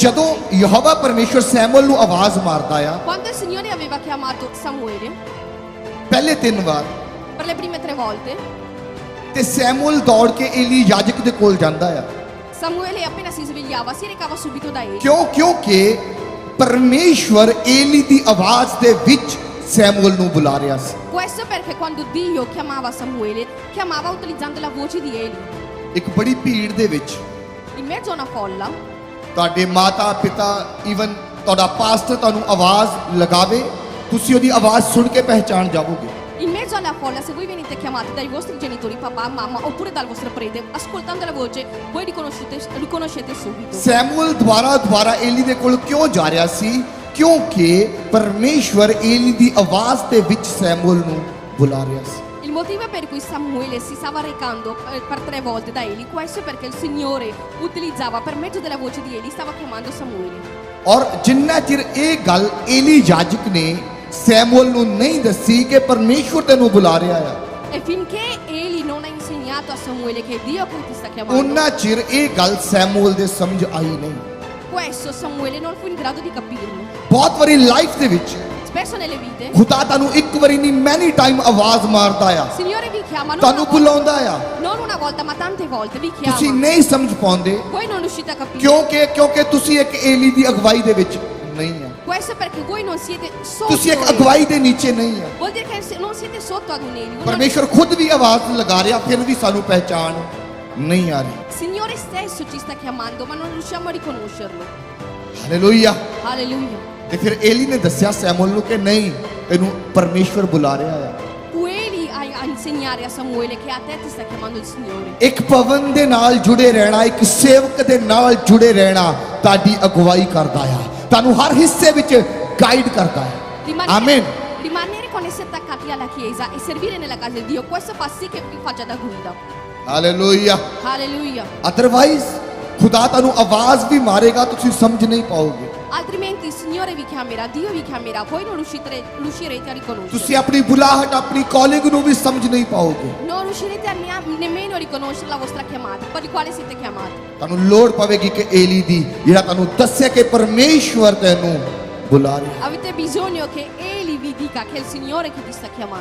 ਜਦੋਂ ਯਹਵਾ ਪਰਮੇਸ਼ਵਰ ਸੈਮੂਅਲ ਨੂੰ ਆਵਾਜ਼ ਮਾਰਦਾ ਆ ਕੁਆਂਦੇ ਸਿਨਿਓਰੇ ਅਵੇਵਾ ਕਿ ਆਮਾਤੋ ਸਮੂਏਲ ਪਹਿਲੇ ਤਿੰਨ ਵਾਰ ਪਰਲੇ ਪ੍ਰੀਮੇ ਤਰੇ ਵੋਲਤੇ ਤੇ ਸੈਮੂਅਲ ਦੌੜ ਕੇ ਏਲੀ ਯਾਜਕ ਦੇ ਕੋਲ ਜਾਂਦਾ ਆ ਸਮੂਏਲ ਹੀ ਆਪਣਾ ਸੀਸ ਵੀ ਲਿਆਵਾ ਸੀ ਰੇ ਕਾਵਾ ਸੁਬੀਤੋ ਦਾ ਇਹ ਕਿਉਂ ਕਿ ਪਰਮੇਸ਼ਵਰ ਏਲੀ ਦੀ ਆਵਾਜ਼ ਦੇ ਵਿੱਚ ਸੈਮੂਅਲ ਨੂੰ ਬੁਲਾ ਰਿਹਾ ਸੀ ਕੁਐਸਟ ਪਰਕੇ ਕੁਆਂਦੋ ਦੀਓ ਕਿਮਾਵਾ ਸਮੂਏਲ ਕਿਮਾਵਾ ਉਤਲੀ ਲਾ ਵੋਚੀ ਦੀ ਏਲੀ ਇੱਕ ਬੜੀ ਭੀੜ ਦੇ ਵਿੱਚ ਇਮੇਜੋਨਾ ਫੋਲਾ ਤੁਹਾਡੇ ਮਾਤਾ ਪਿਤਾ ਈਵਨ ਤੁਹਾਡਾ ਪਾਸਟਰ ਤੁਹਾਨੂੰ ਆਵਾਜ਼ ਲਗਾਵੇ ਤੁਸੀਂ ਉਹਦੀ ਆਵਾਜ਼ ਸੁਣ ਕੇ ਪਹਿਚਾਨ ਜਾਵੋਗੇ In mezzo alla folla, se voi venite chiamati dai vostri genitori, papà, mamma, oppure dal vostro prete, ascoltando la voce, voi riconoscete, riconoscete subito. Samuel ਦੁਆਰਾ ਦੁਆਰਾ ਏਲੀ ਦੇ ਕੋਲ ਕਿਉਂ ਜਾ ਰਿਹਾ ਸੀ ਕਿਉਂਕਿ ਪਰਮੇਸ਼ਵਰ ਏਲੀ ਦੀ ਆਵਾਜ਼ ਦੇ ਵਿੱਚ ਸੈਮੂਅਲ ਨੂੰ ਬੁਲਾ ਰਿਹਾ ਸੀ motivo per cui Samuele si stava recando eh, per tre volte da Eli, questo è perché il Signore utilizzava per mezzo della voce di Eli, stava chiamando Samuele. ਔਰ ਜਿੰਨਾ ਚਿਰ ਇਹ ਗੱਲ ਏਲੀ ਜਾਜਕ ਨੇ ਸੈਮੂਅਲ ਨੂੰ ਨਹੀਂ ਦੱਸੀ ਕਿ ਪਰਮੇਸ਼ਵਰ ਤੈਨੂੰ ਬੁਲਾ ਰਿਹਾ ਆ E finché Eli non ha insegnato a Samuele che è Dio che ti sta ਚਿਰ ਇਹ ਗੱਲ ਸੈਮੂਅਲ ਦੇ ਸਮਝ ਆਈ ਨਹੀਂ questo Samuele non fu in grado di capirlo. ਬਹੁਤ ਵਾਰੀ ਲਾਈਫ ਦੇ ਵਿੱਚ persone le vite ਖੁਦਾ ਤੁਹਾਨੂੰ ਇੱਕ ਵਾਰੀ ਨਹੀਂ ਮੈਨੀ ਟਾਈਮ ਆਵਾਜ਼ ਮਾਰਦਾ ਆ ਸਿਨੀਓਰੇ ਵੀ ਖਿਆ ਮਨ ਤੁਹਾਨੂੰ ਬੁਲਾਉਂਦਾ ਆ ਨੋ ਨੋਨ ਉਹਨਾਂ ਵੋਲਤਾ ਮਾ ਟਾਂਟੇ ਵੋਲਤ ਵੀ ਖਿਆ ਤੁਸੀਂ ਨਹੀਂ ਸਮਝ ਪਾਉਂਦੇ ਕੋਈ ਨੋਨ ਉਸੀ ਤੱਕ ਕਿਉਂਕਿ ਕਿਉਂਕਿ ਤੁਸੀਂ ਇੱਕ ਏਲੀ ਦੀ ਅਗਵਾਈ ਦੇ ਵਿੱਚ ਨਹੀਂ ਆ ਕੋਈਸ ਪਰਕੇ ਕੋਈ ਨੋਨ ਸੀਤੇ ਸੋਤ ਤੁਸੀਂ ਇੱਕ ਅਗਵਾਈ ਦੇ ਨੀਚੇ ਨਹੀਂ ਆ ਬੋਲਦੇ ਕਿ ਨੋਨ ਸੀਤੇ ਸੋਤ ਤੁਹਾਨੂੰ ਨਹੀਂ ਪਰਮੇਸ਼ਰ ਖੁਦ ਵੀ ਆਵਾਜ਼ ਲਗਾ ਰਿਹਾ ਫਿਰ ਵੀ ਸਾਨੂੰ ਪਹਿਚਾਨ ਨਹੀਂ ਆ ਰਹੀ ਸਿਨੀਓਰੇ ਸਟੇਸ ਸੁਚੀ ਸਤਾ ਕਿ ਮੰਦੋ ਮਨ ਨੂੰ ਕੋ ਨੂੰ ਸ਼ਰਲੋ ਹਾਲੇਲੂਇਆ ਹਾਲੇਲੂਇਆ ਤੇ ਫਿਰ ਏਲੀ ਨੇ ਦੱਸਿਆ ਸੈਮੂਅਲ ਨੂੰ ਕਿ ਨਹੀਂ ਇਹਨੂੰ ਪਰਮੇਸ਼ਵਰ ਬੁਲਾ ਰਿਹਾ ਆ ਤੂੰ ਏਲੀ ਆ ਇਨਸੈਗਨare a Samuele che a te ti sta chiamando il Signore ਇੱਕ ਪਵਨ ਦੇ ਨਾਲ ਜੁੜੇ ਰਹਿਣਾ ਇੱਕ ਸੇਵਕ ਦੇ ਨਾਲ ਜੁੜੇ ਰਹਿਣਾ ਤੁਹਾਡੀ ਅਗਵਾਈ ਕਰਦਾ ਆ ਤੁਹਾਨੂੰ ਹਰ ਹਿੱਸੇ ਵਿੱਚ ਗਾਈਡ ਕਰਦਾ ਹੈ amen rimanere con essi attaccati alla chiesa e servire nella casa di Dio questo fa sì che vi faccia da guida alleluia alleluia otherwise ਖੁਦਾ ਤੁਹਾਨੂੰ ਆਵਾਜ਼ ਵੀ ਮਾਰੇਗਾ ਤੁਸੀਂ ਸਮਝ ਨਹੀਂ ਪਾਓਗੇ ਅਲਟਰੀਮੈਂਟੀ ਸਿਨਿਓਰੇ ਵਿਖਿਆ ਮੇਰਾ ਦੀਓ ਵਿਖਿਆ ਮੇਰਾ ਕੋਈ ਨੂੰ ਸ਼ਿਤਰੇ ਲੁਸ਼ੀਰੇ ਚਾਰੀ ਕੋਲੋ ਤੁਸੀਂ ਆਪਣੀ ਬੁਲਾਹਟ ਆਪਣੀ ਕਾਲਿੰਗ ਨੂੰ ਵੀ ਸਮਝ ਨਹੀਂ ਪਾਓਗੇ ਨੋ ਰੁਸ਼ੀਰੇ ਤਨਿਆ ਨਿਮੇਨ ਹੋਰੀ ਕੋ ਨੋਸ਼ਰ ਲਾ ਵਸਤਰਾ ਖਿਆਮਾਤ ਪਰ ਕੁਆਲੇ ਸੀ ਤੇ ਖਿਆਮਾਤ ਤੁਹਾਨੂੰ ਲੋੜ ਪਵੇਗੀ ਕਿ ਏਲੀ ਦੀ ਜਿਹੜਾ ਤੁਹਾਨੂੰ ਦੱਸਿਆ ਕਿ ਪਰਮੇਸ਼ਵਰ ਤੈਨੂੰ ਬੁਲਾ ਰਿਹਾ ਅਵਿਤੇ ਬਿਜ਼ੋਨੀਓ ਕਿ ਏਲੀ ਵੀ ਦੀ ਕਾ ਖੇਲ ਸਿਨਿਓਰੇ ਕਿ ਦਿਸਤਾ ਖਿਆਮਾਤ